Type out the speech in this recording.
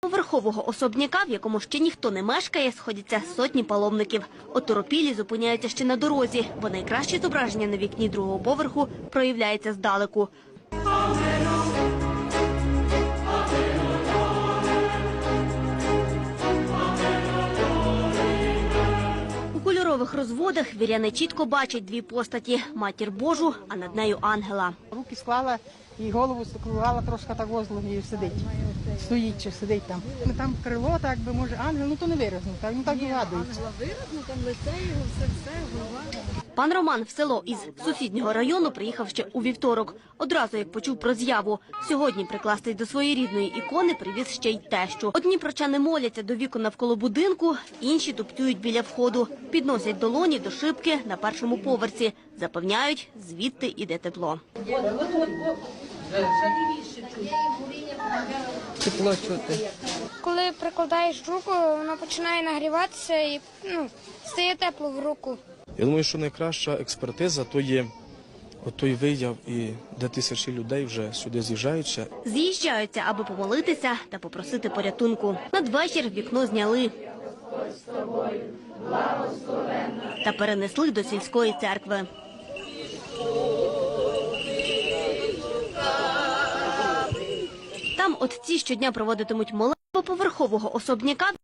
Поверхового особняка, в якому ще ніхто не мешкає, сходяться сотні паломників. Оторопілі зупиняються ще на дорозі, бо найкраще зображення на вікні другого поверху проявляється здалеку. У кольорових розводах віряни чітко бачать дві постаті – матір Божу, а над нею ангела. Руки склала і голову склала трошки так возле і сидить. Стоїть чи сидить там. Ну, Там крило, так би може ангел, ну то не виразно, так ну так вигадується. Пан Роман в село із сусіднього району приїхав ще у вівторок. Одразу як почув про з'яву. Сьогодні прикласти до своєї рідної ікони привіз ще й тещу. Одні прочани моляться до вікон навколо будинку, інші туптюють біля входу. Підносять долоні до шибки на першому поверсі. Запевняють, звідти іде тепло. Тепло чути. Коли прикладаєш руку, вона починає нагріватися і ну, стає тепло в руку. Я думаю, що найкраща експертиза то є от той вияв, і де тисячі людей вже сюди з'їжджаються. З'їжджаються, аби помолитися та попросити порятунку. Надвечір вікно зняли. Та перенесли до сільської церкви. Отці щодня проводитимуть молитву поверхового особняка,